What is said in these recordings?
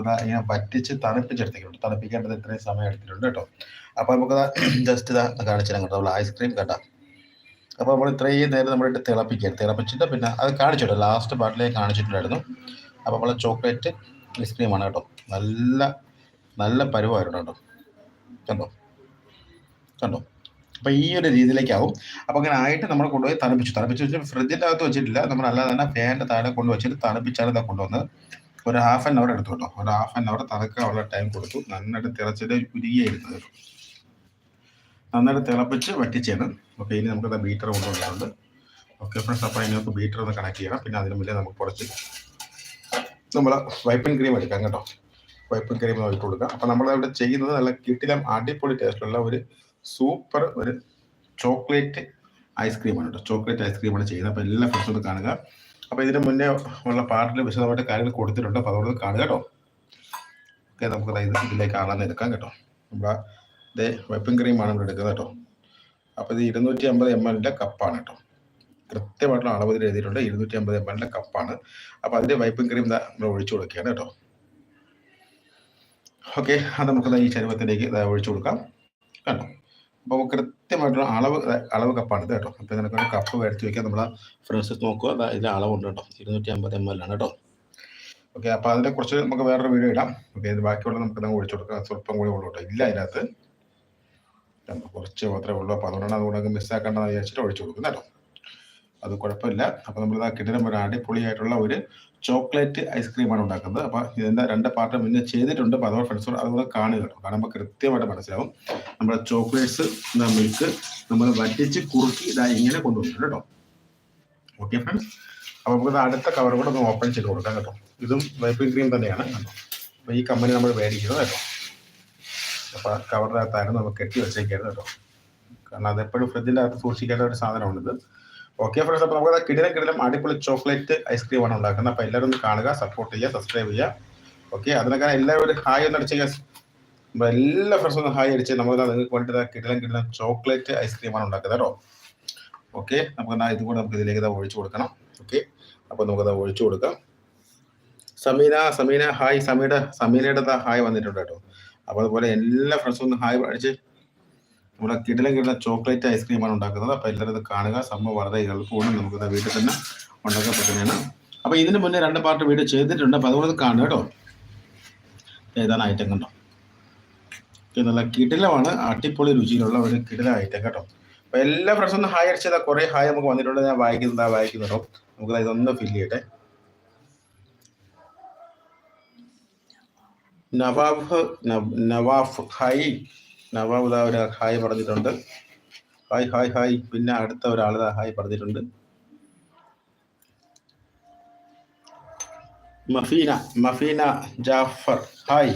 ഇങ്ങനെ വറ്റിച്ച് തണുപ്പിച്ചെടുത്തിട്ടുണ്ട്. തണുപ്പിക്കേണ്ടത് ഇത്രയും സമയം എടുത്തിട്ടുണ്ട് കേട്ടോ. അപ്പോൾ നമുക്ക് ജസ്റ്റ് ഇതാ കാണിച്ചു കേട്ടോ. നമ്മൾ ഐസ്ക്രീം കണ്ട. അപ്പോൾ നമ്മൾ ഇത്രയും നേരം നമ്മളിട്ട് തിളപ്പിക്കുക. തിളപ്പിച്ചിട്ട് പിന്നെ അത് കാണിച്ചിട്ടോ ലാസ്റ്റ് പാർട്ടിലേക്ക് കാണിച്ചിട്ടുണ്ടായിരുന്നു. അപ്പോൾ നമ്മളെ ചോക്ലേറ്റ് ഐസ്ക്രീമാണ് കേട്ടോ. നല്ല നല്ല പരുവായിരുന്നു കേട്ടോ. കണ്ടോ? കണ്ടോ? അപ്പോൾ ഈ ഒരു രീതിയിലേക്കാവും. അപ്പോൾ അങ്ങനെ ആയിട്ട് നമ്മൾ കൊണ്ടുപോയി തണുപ്പിച്ചു. തണുപ്പിച്ച് വെച്ച് ഫ്രിഡ്ജിന്റെ അകത്ത് വെച്ചിട്ടില്ല. നമ്മൾ അല്ലാതെ തന്നെ ഫാനിന്റെ താഴെ കൊണ്ടുവച്ചിട്ട് തണുപ്പിച്ചാണ് ഇതാ കൊണ്ടുവന്നത്. ഒരു ഹാഫ് ആൻ അവർ എടുത്തു കേട്ടോ. ഒരു ഹാഫ് ആൻ അവർ തണുക്കാനുള്ള ടൈം കൊടുത്തു. നന്നായിട്ട് തിളച്ചിട്ട് ഉരുകിയായിരുന്നു കേട്ടോ നന്നായിട്ട് തിളപ്പിച്ച് വറ്റിച്ചാണ്. ഓക്കെ ഇനി നമുക്ക് ബീറ്റർ കൊണ്ടുവന്നിട്ടുണ്ട്. ഓക്കെ ഫ്രണ്ട്സ് അപ്പോൾ നമുക്ക് ബീറ്റർ ഒന്ന് കണക്ട് ചെയ്യണം. പിന്നെ അതിന് മുന്നേ നമുക്ക് കുറച്ച് നമ്മൾ വൈപ്പൻ ക്രീം എടുക്കാം കേട്ടോ. വൈപ്പൻ ക്രീം ഒഴിച്ച് കൊടുക്കാം. നമ്മൾ ഇവിടെ ചെയ്യുന്നത് നല്ല കിട്ടിലും അടിപൊളി ടേസ്റ്റുള്ള ഒരു സൂപ്പർ ഒരു ചോക്ലേറ്റ് ഐസ്ക്രീമാണ് കേട്ടോ. ചോക്ലേറ്റ് ഐസ്ക്രീമാണ് ചെയ്യുന്നത്. അപ്പോൾ എല്ലാ ഫ്രണ്ട്സും കാണുക. അപ്പോൾ ഇതിന് മുന്നേ ഉള്ള പാട്ടിൽ വിശദമായിട്ട് കാര്യങ്ങൾ കൊടുത്തിട്ടുണ്ട്. അപ്പോൾ അതുകൊണ്ട് കാണുക കേട്ടോ. ഓക്കെ നമുക്ക് ഇത് ഇതിലേക്ക് ആളാന്ന് എടുക്കാം കേട്ടോ. നമ്മുടെ ഇത് വെപ്പിംഗ് ക്രീമാണ് നമ്മൾ എടുക്കുന്നത് കേട്ടോ. അപ്പോൾ ഇത് ഇരുന്നൂറ്റി അമ്പത് എം എല്ലിന്റെ കപ്പാണ് കേട്ടോ. കൃത്യമായിട്ടുള്ള അളവ് ഇതിൽ എഴുതിയിട്ടുണ്ട്. ഇരുന്നൂറ്റി അമ്പത് എം എല്ലിന്റെ കപ്പാണ് അപ്പോൾ അതിന്റെ വൈപ്പിംഗ് ക്രീം നമ്മൾ ഒഴിച്ചു കൊടുക്കുകയാണ് കേട്ടോ. ഓക്കെ അത് നമുക്ക് ഈ ചരുവത്തിലേക്ക് ഒഴിച്ചു കൊടുക്കാം. കണ്ടോ? അപ്പോൾ കൃത്യമായിട്ടുള്ള അളവ് അളവ് കപ്പാണ് ഇത് കേട്ടോ. അപ്പോൾ ഇതിനൊക്കെ കപ്പ് മേടിച്ച് വെക്കാൻ നമ്മൾ ഫ്രണ്ട്സ് നോക്കുക. ഇതിന്റെ അളവുണ്ട് കേട്ടോ. ഇരുന്നൂറ്റി അമ്പത് എം എൽ ആണ് കേട്ടോ. ഓക്കെ അപ്പോൾ അതിനെ കുറിച്ച് നമുക്ക് വേറൊരു വീഡിയോ ഇടാം. ഓക്കെ ഇത് ബാക്കിയുള്ള നമുക്ക് തന്നെ ഒഴിച്ചു കൊടുക്കാം. സ്വല്പം കൂടി ഉള്ളൂ കേട്ടോ. ഇല്ല അതിനകത്ത്. കുറച്ച് മാത്രമേ ഉള്ളൂ. അപ്പോൾ അതുകൊണ്ടാണ് അതുകൊണ്ട് മിസ്സാക്കേണ്ടതെന്ന് വിചാരിച്ചിട്ട് ഒഴിച്ചു കൊടുക്കുന്നത് കേട്ടോ. അത് കുഴപ്പമില്ല. അപ്പോൾ നമ്മൾ ഇതാ കിട്ടുന്ന ഒരു അടിപൊളിയായിട്ടുള്ള ഒരു ചോക്ലേറ്റ് ഐസ്ക്രീമാണ് ഉണ്ടാക്കുന്നത്. അപ്പോൾ ഇതിന്റെ രണ്ട് പാർട്ട് മുന്നേ ചെയ്തിട്ടുണ്ട്. അപ്പോൾ അതുപോലെ ഫ്രണ്ട്സ് അതുപോലെ കാണുക കാണുമ്പോൾ കൃത്യമായിട്ട് മനസ്സിലാവും. നമ്മുടെ ചോക്ലേറ്റ്സ് നമ്മൾക്ക് നമ്മൾ വറ്റിച്ച് കുറുക്കി ഇതാ ഇങ്ങനെ കൊണ്ടുവന്നിട്ടുണ്ട് കേട്ടോ. ഓക്കെ ഫ്രണ്ട്സ് അപ്പോൾ നമുക്ക് അടുത്ത കവർ കൂടെ ഒന്ന് ഓപ്പൺ ചെയ്ത് കൊടുക്കാം കേട്ടോ. ഇതും വൈപ്പിംഗ് ക്രീം തന്നെയാണ് കേട്ടോ. അപ്പോൾ ഈ കമ്പനി നമ്മൾ മേടിക്കുന്നത് കേട്ടോ. അപ്പോൾ കവറിനകത്തായിരുന്നു നമ്മൾ കെട്ടി വെച്ചേക്കായിരുന്നു കേട്ടോ. കാരണം അതെപ്പോഴും ഫ്രിഡ്ജിന്റെ അകത്ത് സൂക്ഷിക്കേണ്ട ഒരു സാധനമാണിത്. ഓക്കെ ഫ്രണ്ട്സ് അപ്പോൾ നമുക്ക് കിടിലം കിടിലം അടിപൊളി ചോക്ലേറ്റ് ഐസ്ക്രീം ആണ് ഉണ്ടാക്കുന്നത്. അപ്പോൾ എല്ലാവരും ഒന്ന് കാണുക സപ്പോർട്ട് ചെയ്യുക സബ്സ്ക്രൈബ് ചെയ്യുക. ഓക്കെ അതിനൊക്കെ എല്ലാവരും ഒരു ഹായ് ഒന്ന് അടിച്ച് നമ്മൾ എല്ലാ ഫ്രണ്ട്സും ഒന്ന് ഹായ് അടിച്ച് നമ്മൾ നിങ്ങൾക്ക് വേണ്ടിയിട്ട് കിടിലം കിടിലം ചോക്ലേറ്റ് ഐസ്ക്രീം ആണ് ഉണ്ടാക്കുന്നത് കേട്ടോ. ഓക്കെ നമുക്ക് ഇതും കൂടെ നമുക്ക് ഇതിലേക്ക് ഒഴിച്ചു കൊടുക്കണം. ഓക്കെ അപ്പോൾ നമുക്കത് ഒഴിച്ചു കൊടുക്കാം. സമീന സമീന ഹായ് സമീയുടെ സമീനയുടെ ഹായ് വന്നിട്ടുണ്ട് കേട്ടോ. അപ്പോൾ അതുപോലെ എല്ലാ ഫ്രണ്ട്സും ഒന്ന് ഹായ് അടിച്ച് നമ്മുടെ കിടിലം കിടിലം ചോക്ലേറ്റ് ഐസ്ക്രീമാണ് ഉണ്ടാക്കുന്നത്. അപ്പോൾ എല്ലാവരും ഇത് കാണുക. സംഭവം വളരെ എളുപ്പമാണ്. നമുക്ക് വീട്ടിൽ തന്നെ ഉണ്ടാക്കാൻ പറ്റുന്നതാണ്. അപ്പോൾ ഇതിന് മുന്നേ രണ്ട് പാർട്ട് വീഡിയോ ചെയ്തിട്ടുണ്ട്. അപ്പോൾ അതുകൊണ്ട് കാണുക കേട്ടോ. ഏതാണ് ഐറ്റം കണ്ടോ? നല്ല കിടിലമാണ്. അടിപൊളി രുചിയിലുള്ള ഒരു കിടില ഐറ്റം കേട്ടോ. അപ്പോൾ എല്ലാ ഫ്രണ്ട്സും ഒന്ന് ഹായ് അടിച്ചതാ കുറേ ഹായ് നമുക്ക് വന്നിട്ടുണ്ട്. ഞാൻ വായിക്കുന്നതാ വായിക്കുന്നുണ്ടോ നമുക്ക് ഇതൊന്ന് ഫില്ല് ചെയ്യട്ടെ. നവാഫ് നവാഫ് ഹായ് നവാബ് ഇതാ ഒരു ഹായ് പറഞ്ഞിട്ടുണ്ട്. Hi hi hi. പിന്നെ അടുത്ത ഒരാൾ ഹായ് പറഞ്ഞിട്ടുണ്ട്. മഫീന മഫീന ജാഫർ. ഹായ്.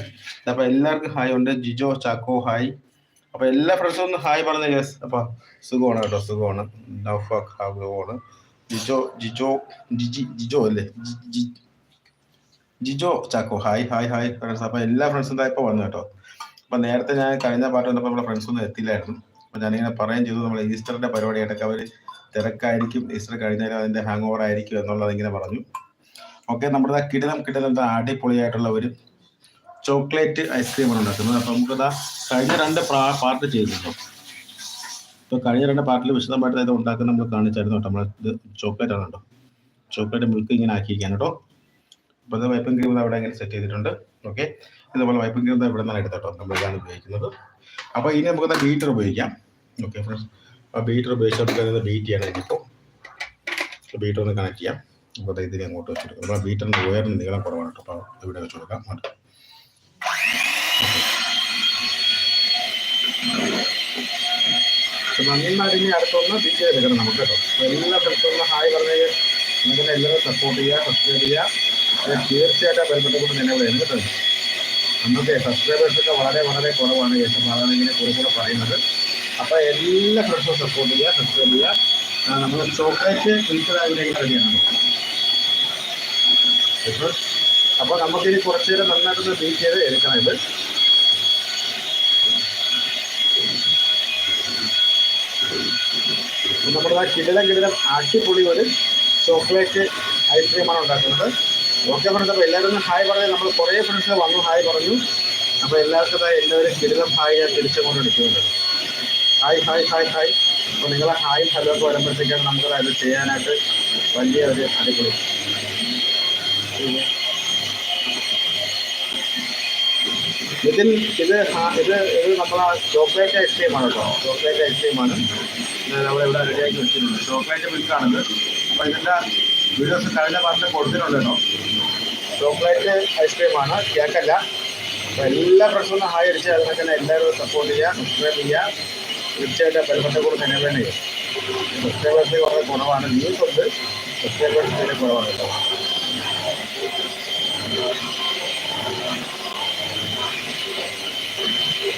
അപ്പൊ എല്ലാവർക്കും ഹായ് ഉണ്ട്. ജിജോ ചാക്കോ ഹായ്. അപ്പൊ എല്ലാ ഫ്രണ്ട്സും ഒന്ന് ഹായ് പറഞ്ഞ യെസ് അപ്പൊ സുഖമാണ് കേട്ടോ സുഖമാണ്. നൗഫാഖ് ജിജോ ജിജോ ജിജി ജിജോ അല്ലേ? Jijo Chacko hi hi hi friends അപ്പൊ എല്ലാ ഫ്രണ്ട്സും ഇപ്പൊ വന്നു കേട്ടോ. അപ്പൊ നേരത്തെ ഞാൻ കഴിഞ്ഞ പാട്ട് വന്നപ്പോൾ നമ്മുടെ ഫ്രണ്ട്സ് ഒന്നും എത്തില്ലായിരുന്നു അപ്പൊ ഞാനിങ്ങനെ പറയുകയും ചെയ്തു നമ്മൾ ഈസ്റ്ററിന്റെ പരിപാടിയായിട്ടൊക്കെ അവർ തിരക്കായിരിക്കും. ഈസ്റ്റർ കഴിഞ്ഞാലും അതിന്റെ ഹാങ് ഓവർ ആയിരിക്കും എന്നുള്ളത് ഇങ്ങനെ പറഞ്ഞു. ഓക്കെ നമ്മുടെ കിടിലം കിടിലം അടിപൊളിയായിട്ടുള്ള ഒരു ചോക്ലേറ്റ് ഐസ്ക്രീമാണ് ഉണ്ടാക്കുന്നത്. അപ്പൊ നമുക്കതാ കഴിഞ്ഞ രണ്ട് പാർട്ട് ചെയ്തിട്ടുണ്ടോ. ഇപ്പൊ കഴിഞ്ഞ രണ്ട് പാർട്ടിൽ വിശദമായിട്ട് ഇത് ഉണ്ടാക്കുന്ന നമ്മൾ കാണിച്ചായിരുന്നു കേട്ടോ. നമ്മൾ ഇത് ചോക്ലേറ്റ് ആണ് കേട്ടോ. ചോക്ലേറ്റ് മിൽക്ക് ഇങ്ങനെ ആക്കിയിരിക്കാൻ കേട്ടോ. അപ്പോൾ അത് വൈപ്പിംഗ് ക്രീം അവിടെ ഇങ്ങനെ സെറ്റ് ചെയ്തിട്ടുണ്ട്. ഓക്കെ. ഇതുപോലെ വൈപ്പിംഗ് ഗ്രന്ഥം ഇവിടെ നിന്നാണ് എടുത്തോ നമ്മൾ ഇതാണ് ഉപയോഗിക്കുന്നത്. അപ്പോൾ ഇനി നമുക്ക് ബീറ്റർ ഉപയോഗിക്കാം. ഓക്കെ ഫ്രണ്ട്സ് അപ്പോൾ ബീറ്റർ ഉപയോഗിച്ചിട്ട് ബീറ്റ് ചെയ്യണം ഇപ്പോൾ ബീറ്റർ ഒന്ന് കണക്ട് ചെയ്യാം. അപ്പോൾ ഇതിനെ അങ്ങോട്ട് വെച്ചെടുക്കും അപ്പോൾ ബീറ്ററിന്റെ ഉയർന്ന നീളം കുറവാണ് കേട്ടോ. അപ്പോൾ ഇവിടെ വെച്ച് കൊടുക്കാം. നന്നായിട്ട് അടുത്തൊന്ന് ബീറ്റ് ചെയ്തെടുക്കണം നമുക്ക് കേട്ടോ. എല്ലാ സ്ഥലത്തും ഹായ് പറഞ്ഞ് നമുക്ക് എല്ലാവരും സപ്പോർട്ട് ചെയ്യുക സബ്സ്ക്രൈബ് ചെയ്യുക തീർച്ചയായിട്ടും ബന്ധപ്പെട്ടുകൊണ്ട് തന്നെ ഇവിടെ അന്നത്തെ സബ്സ്ക്രൈബേഴ്സ് ഒക്കെ വളരെ വളരെ കുറവാണ് അതാണ് ഇങ്ങനെ കുറെ കൂടെ പറയുന്നത്. അപ്പോൾ എല്ലാ ഫ്രണ്ട്സും സപ്പോർട്ട് ചെയ്യുക സബ്സ്ക്രൈബ് ചെയ്യുക. നമ്മൾ ചോക്ലേറ്റ് ഫിൽറ്ററായിട്ട് റെഡിയാണ് അപ്പോൾ നമുക്കിനി കുറച്ച് നേരം നന്നായിട്ടൊന്ന് ബീറ്റ് ചെയ്ത് എടുക്കണം ഇത്. നമ്മുടെ ആ കിടിലം കിടിലം അടിപൊളി ഒരു ചോക്ലേറ്റ് ഐസ്ക്രീമാണ് ഉണ്ടാക്കുന്നത്. ഓക്കെ ഫ്രണ്ട്സ് അപ്പോൾ എല്ലാവരും ഹായ് പറഞ്ഞു നമ്മൾ കുറേ ഫ്രണ്ട്സ് വന്നു ഹായ് പറഞ്ഞു. അപ്പോൾ എല്ലാവർക്കും എല്ലാവരും ബിരുദം ഹായ് ഞാൻ തിരിച്ചുകൊണ്ട് ഹായ് ഹായ് ഹായ് ഹായ്. അപ്പോൾ നിങ്ങളെ ഹായ് ഹലോ ഒക്കെ വരുമ്പോഴത്തേക്കാണ് നമുക്ക് അത് ചെയ്യാനായിട്ട് വലിയ ഒരു അടിപൊളി. ഇതിൽ ഇത് ഇത് ഇത് നമ്മളെ ചോക്ലേറ്റ് ഐസ്ക്രീമാണ് കേട്ടോ. ചോക്ലേറ്റ് ഐസ്ക്രീമാണ് നമ്മളിവിടെ റെഡിയാക്കി വെച്ചിട്ടുണ്ട്. ചോക്ലേറ്റ് മിൽക്കാണിത് അപ്പോൾ ഇതിന്റെ വീഡിയോസ് കഴിഞ്ഞ പാർട്ടിൽ കൊടുത്തിട്ടുണ്ട് കേട്ടോ. ചോക്ലേറ്റ് ഐസ്ക്രീമാണ്. കേക്കല്ല. അപ്പോൾ എല്ലാ പ്രശ്നവും ഹായ് അടിച്ച് അതിനെ തന്നെ എല്ലാവരും സപ്പോർട്ട് ചെയ്യുക സബ്സ്ക്രൈബ് ചെയ്യുക. തീർച്ചയായിട്ടും ബെൽബട്ടെ കൂടെ തന്നെ വേണ്ടി സബ്സ്ക്രൈബേഴ്സ് വളരെ കുറവാണ്. ന്യൂസ് ഉണ്ട്. സബ്സ്ക്രൈബേഴ്സ് തീരെ കുറവാണ് കേട്ടോ.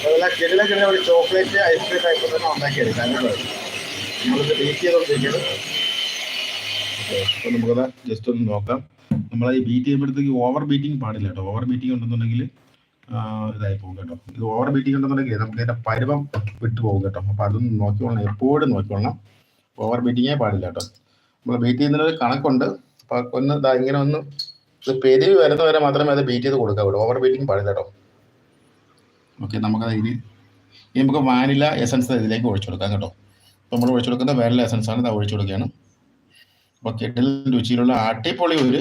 അതുപോലെ കിടില കിടില ഒരു ചോക്ലേറ്റ് ഐസ്ക്രീം ടൈപ്പ് തന്നെ ഉണ്ടാക്കിയെടുക്കാം നമ്മളിത് ബീറ്റ് ചെയ്തുകൊണ്ടിരിക്കുന്നത് നമുക്കത് ജസ്റ്റ് ഒന്ന് നോക്കാം. നമ്മൾ ഈ ബീറ്റ് ചെയ്യുമ്പോഴത്തേക്ക് ഓവർ ബീറ്റിംഗ് പാടില്ല കേട്ടോ. ഓവർ ബീറ്റിംഗ് ഉണ്ടെന്നുണ്ടെങ്കിൽ ഇതായി പോകും കേട്ടോ. ഇത് ഓവർ ബീറ്റിംഗ് ഉണ്ടെന്നുണ്ടെങ്കിൽ നമുക്ക് ഇതിന്റെ പരുവം വിട്ടു പോകും കേട്ടോ. അപ്പോൾ അതൊന്ന് നോക്കിക്കോളണം എപ്പോഴും നോക്കിക്കോളണം ഓവർ ബീറ്റിങ്ങേ പാടില്ല കേട്ടോ. നമ്മൾ ബീറ്റ് ചെയ്യുന്നതിനൊരു കണക്കുണ്ട്. അപ്പോൾ ഒന്ന് ഇതാ ഇങ്ങനെ ഒന്ന് ഇത് പെരുവി വരുന്നവരെ മാത്രമേ അത് ബീറ്റ് ചെയ്ത് കൊടുക്കാവുള്ളൂ. ഓവർ ബീറ്റിംഗ് പാടില്ല കേട്ടോ. ഓക്കെ നമുക്കത് ഇനി ഇനി നമുക്ക് വാനില എസൻസ് ഇതിലേക്ക് ഒഴിച്ചു കൊടുക്കാം കേട്ടോ. നമ്മൾ ഒഴിച്ചു കൊടുക്കുന്ന വാനില എസൻസ് ആണ് ഇത് ഒഴിച്ചു കൊടുക്കുകയാണ്. അപ്പോൾ കെട്ടിൽ രുചിയിലുള്ള ആട്ടിപ്പൊളി ഒരു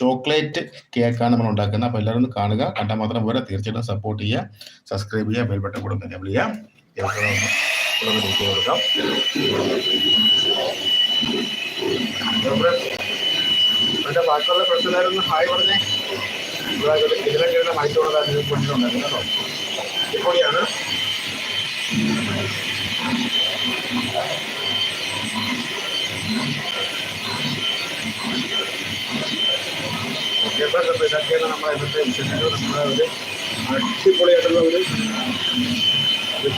ചോക്ലേറ്റ് കേക്കാണ് നമ്മൾ ഉണ്ടാക്കുന്നത്. അപ്പോൾ എല്ലാവരും ഒന്ന് കാണുക. കണ്ടാൽ മാത്രം പോരാ. തീർച്ചയായിട്ടും സപ്പോർട്ട് ചെയ്യുക. സബ്സ്ക്രൈബ് ചെയ്യുക. ബെൽ ബട്ടൺ കൂടെ ചെയ്യുക. ഒന്ന് നീക്കി കൊടുക്കാം അതിന്റെ ബാക്കിയുള്ള ഇപ്പോഴാണ് അപ്പോൾ ഇതൊക്കെയാണ് നമ്മുടെ ഇന്നത്തെ വിശേഷങ്ങൾ നമ്മുടെ ഒരു അടിപൊളിയായിട്ടുള്ള ഒരു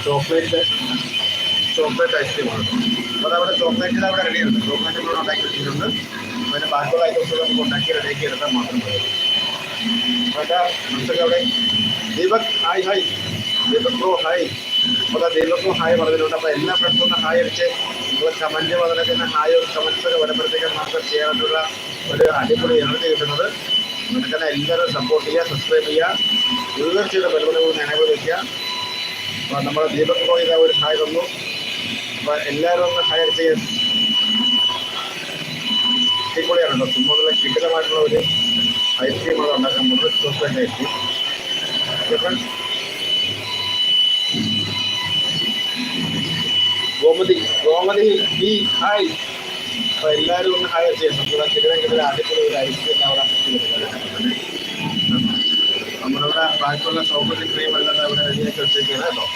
ചോക്ലേറ്റ് ചോക്ലേറ്റ് ഐസ്ക്രീമാണ് അപ്പോൾ അവിടെ ചോക്ലേറ്റിൽ അവിടെ റെഡിയുണ്ട് ചോക്ലേറ്റ് ഇവിടെ ഉണ്ടാക്കി വെച്ചിട്ടുണ്ട് അതിന് ബാക്കിയുള്ള ഐറ്റംസ് നമുക്ക് ഉണ്ടാക്കി റെഡിയാക്കി എടുത്താൽ മാത്രം മതി അപ്പോൾ മനസ്സിലാക്കി അവിടെ Deepak hi hi Deepak bro hi അപ്പോൾ ആ ദീപക്കും ഹായ് പറഞ്ഞിട്ടുണ്ട് അപ്പോൾ എല്ലാ ഫ്രണ്ട്സും ഒന്ന് ഹായ് അടിച്ച് നിങ്ങൾ കമന്റ് അതിലൊക്കെ തന്നെ ഹായ് കമന്റ്സ് ഒക്കെ വരുമ്പോഴത്തേക്കും നമുക്ക് ചെയ്യാനായിട്ടുള്ള ഒരു അടിപൊളി എനർജി കിട്ടുന്നത് തന്നെ എല്ലാവരും സപ്പോർട്ട് ചെയ്യുക സബ്സ്ക്രൈബ് ചെയ്യുക ബലബല കൂടി എനേബിൾ വയ്ക്കുക അപ്പോൾ നമ്മുടെ ദീപക് ഇതാ ഒരു ഹായ് തന്നു. അപ്പോൾ എല്ലാവരും ഒന്ന് ഹയർ ചെയ്യാൻ അടിപൊളിയാണ് കേട്ടോ ചുമ്മാ കിടിലമായിട്ടുള്ള ഒരു ഐസ്ക്രീം അത് ഉണ്ടാക്കാൻ പോകുന്നത്. Chocolate ice cream friends Gomathi Gomathi hi അപ്പോൾ എല്ലാവരും ഒന്ന് ഹയർ ചെയ്യാം. നമ്മുടെ കിടന്ന കിടന്ന അടിപൊളി ഒരു ഐസ്ക്രീം അവിടെ നമ്മളിവിടെ ബാക്കിയുള്ള ചോക്ലേറ്റ് ക്രീം എല്ലാം ഇവിടെ റെഡിയാക്കി വെച്ചേക്കാണ് കേട്ടോ.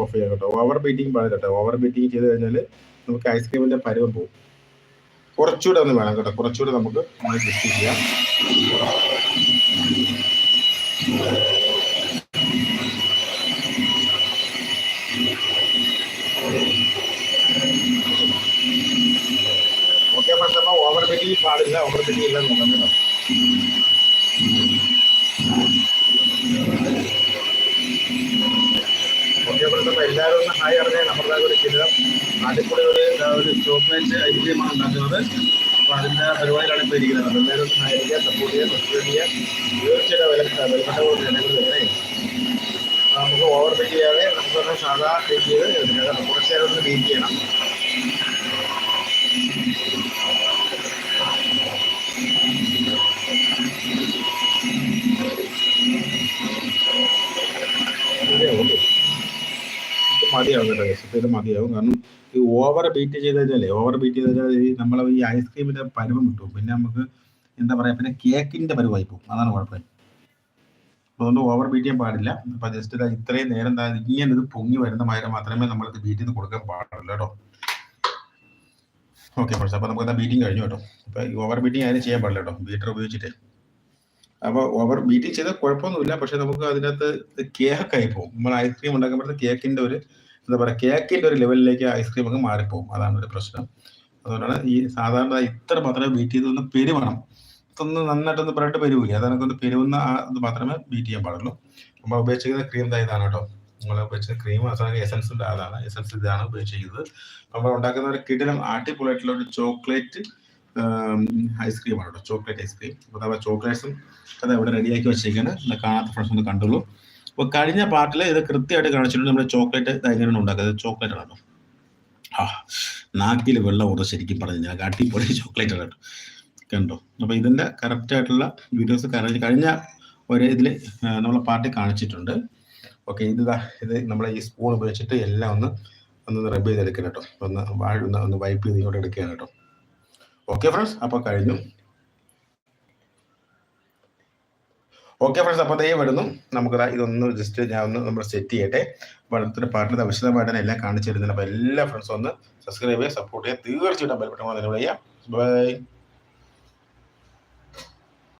ഓഫ് ചെയ്യാം കേട്ടോ. ഓവർ ബീറ്റിംഗ് പാടില്ല കേട്ടോ. ഓവർ ബീറ്റിംഗ് ചെയ്ത് കഴിഞ്ഞാൽ നമുക്ക് ഐസ്ക്രീമിന്റെ പരുവം പോകും കുറച്ചുകൂടെ ഒന്ന് വേണം കേട്ടോ. കുറച്ചുകൂടെ നമുക്ക് ചെയ്യാം. ഓക്കെ പക്ഷേ ഓവർ ബീറ്റിംഗ് പാടില്ല ഓവർ ബീറ്റിംഗ് ഇല്ല നോക്കാം കേട്ടോ ഓക്കെ എല്ലാവരും ഒന്ന് ഹായ് അറിഞ്ഞാൽ നമ്മുടെ ഒരു കിലം കൂടെ ഒരു ഒരു ചോക്ലേറ്റ് ഐസ്ക്രീമാണ് ഉണ്ടാക്കുന്നത്. അപ്പോൾ അതിന്റെ പരിപാടിയിലാണ് ഇപ്പോൾ ഇരിക്കുന്നത്. എല്ലാവരും ഒന്ന് ഹായ് ചെയ്യുക സപ്പോർട്ട് ചെയ്യുക തീർച്ചയായിട്ടും വില വിലപ്പെട്ട പോലെ ജനങ്ങൾ വരണേ നമുക്ക് ഓവർ ബേക്ക് ചെയ്യാതെ നമുക്ക് സാധാ ബേക്ക് ചെയ്ത് കുറച്ച് നേരം ഒന്ന് ബീറ്റ് ചെയ്യണം ഇതേ ഉള്ളൂ. ഇത് മതിയാവും കേട്ടോ guys. മതിയാവും. കാരണം ഈ ഓവർ ബീറ്റ് ചെയ്ത് കഴിഞ്ഞാലേ ഓവർ ബീറ്റ് ചെയ്ത് കഴിഞ്ഞാൽ നമ്മൾ ഈ ഐസ്ക്രീമിന്റെ പരുവം കിട്ടും. പിന്നെ നമുക്ക് എന്താ പറയാ പിന്നെ കേക്കിന്റെ പരുവായി പോകും. അതാണ് കുഴപ്പം. അതുകൊണ്ട് ഓവർ ബീറ്റ് ചെയ്യാൻ പാടില്ല. അപ്പൊ ജസ്റ്റ് ഇതാ ഇത്രയും നേരം ഇങ്ങനെ ഇത് പൊങ്ങി വരുന്ന മാതിരി മാത്രമേ നമ്മൾ ഇത് ബീറ്റ് ചെയ്ത് കൊടുക്കാൻ പാടുള്ളൂ കേട്ടോ. ഓക്കെ ഫ്രണ്ട്സ് അപ്പൊ നമുക്ക് ബീറ്റിംഗ് കഴിഞ്ഞു കേട്ടോ. അപ്പൊ ഓവർ ബീറ്റിംഗ് ആരും ചെയ്യാൻ പാടില്ല കേട്ടോ. ബീറ്റർ ഉപയോഗിച്ചിട്ട്. അപ്പോൾ ഓവർ ബീറ്റിംഗ് ചെയ്താൽ കുഴപ്പമൊന്നുമില്ല. പക്ഷെ നമുക്ക് അതിനകത്ത് കേക്കായി പോകും. നമ്മൾ ഐസ്ക്രീം ഉണ്ടാക്കുമ്പോഴത്തെ കേക്കിന്റെ ഒരു എന്താ പറയുക കേക്കിന്റെ ഒരു ലെവലിലേക്ക് ഐസ്ക്രീം അങ്ങ് മാറിപ്പോകും. അതാണ് ഒരു പ്രശ്നം. അതുകൊണ്ടാണ് ഈ സാധാരണ ഇത്ര മാത്രമേ ബീറ്റ് ചെയ്തൊന്ന് പെരുവണം ഒന്ന് നന്നായിട്ടൊന്ന് ബ്രെഡ് പെരുവില്ല അതൊക്കെ ഒന്ന് പെരുവുന്ന ആ ഇത് മാത്രമേ ബീറ്റ് ചെയ്യാൻ പാടുള്ളൂ. നമ്മൾ ഉപയോഗിച്ചിരിക്കുന്ന ക്രീം ഇതാണ് കേട്ടോ? നമ്മൾ ഉപയോഗിച്ച ക്രീം അവസാനം എസൻസ് അതാണ്. എസൻസ് ഇതാണ് ഉപയോഗിച്ചിരിക്കുന്നത് നമ്മൾ ഉണ്ടാക്കുന്ന ഒരു കിടിലം അടിപൊളിയായിട്ടുള്ള ഒരു ചോക്ലേറ്റ് ഐസ്ക്രീമാണ് കേട്ടോ ചോക്ലേറ്റ് ഐസ്ക്രീം. അപ്പോൾ നമ്മൾ ചോക്ലേറ്റ്സും അത് ഇവിടെ റെഡിയാക്കി വെച്ചേക്കാണ് കാണാത്ത ഫ്രണ്ട്സ് ഒന്ന് കണ്ടുള്ളൂ. അപ്പോൾ കഴിഞ്ഞ പാർട്ടിൽ ഇത് കൃത്യമായിട്ട് കാണിച്ചിട്ടുണ്ട് നമ്മുടെ ചോക്ലേറ്റ് എങ്ങനെയാണ് ഉണ്ടാക്കുന്നത്. ചോക്ലേറ്റ് ആണ് ആ നാക്കിൽ വെള്ളം ഓർഡർ ശരിക്കും പറഞ്ഞു ഞാൻ അടിപൊളി ചോക്ലേറ്റ് ആണ് കേട്ടോ. കണ്ടോ? അപ്പോൾ ഇതിന്റെ കറക്റ്റ് ആയിട്ടുള്ള വീഡിയോസ് കഴിഞ്ഞ കഴിഞ്ഞ ഒരു ഇതിൽ നമ്മളെ പാർട്ടി കാണിച്ചിട്ടുണ്ട്. ഓക്കെ ഇത് ഇത് നമ്മൾ ഈ സ്പൂൺ ഉപയോഗിച്ചിട്ട് എല്ലാം ഒന്ന് ഒന്ന് റബ്ബ് ചെയ്തെടുക്കണം കേട്ടോ. ഒന്ന് വാഴ ഒന്ന് ഒന്ന് വൈപ്പ് ചെയ്ത് ഇങ്ങോട്ട് എടുക്കുകയാണ് കേട്ടോ. ഓക്കെ ഫ്രണ്ട്സ് അപ്പോൾ കഴിഞ്ഞു ഓക്കെ ഫ്രണ്ട്സ് അപ്പോൾ ദേ വരുന്നു? നമുക്ക് ഇതൊന്ന് ജസ്റ്റ് ഞാൻ ഒന്ന് നമ്മൾ സെറ്റ് ചെയ്യട്ടെ. വെള്ളത്തിന്റെ പാട്ടിന്റെ വിശദമായിട്ട് എല്ലാം കാണിച്ചു തരുന്നുണ്ട് അപ്പോൾ എല്ലാ ഫ്രണ്ട്സും ഒന്ന് സബ്സ്ക്രൈബ് ചെയ്യുക സപ്പോർട്ട് ചെയ്യുക. തീർച്ചയായിട്ടും ബൈ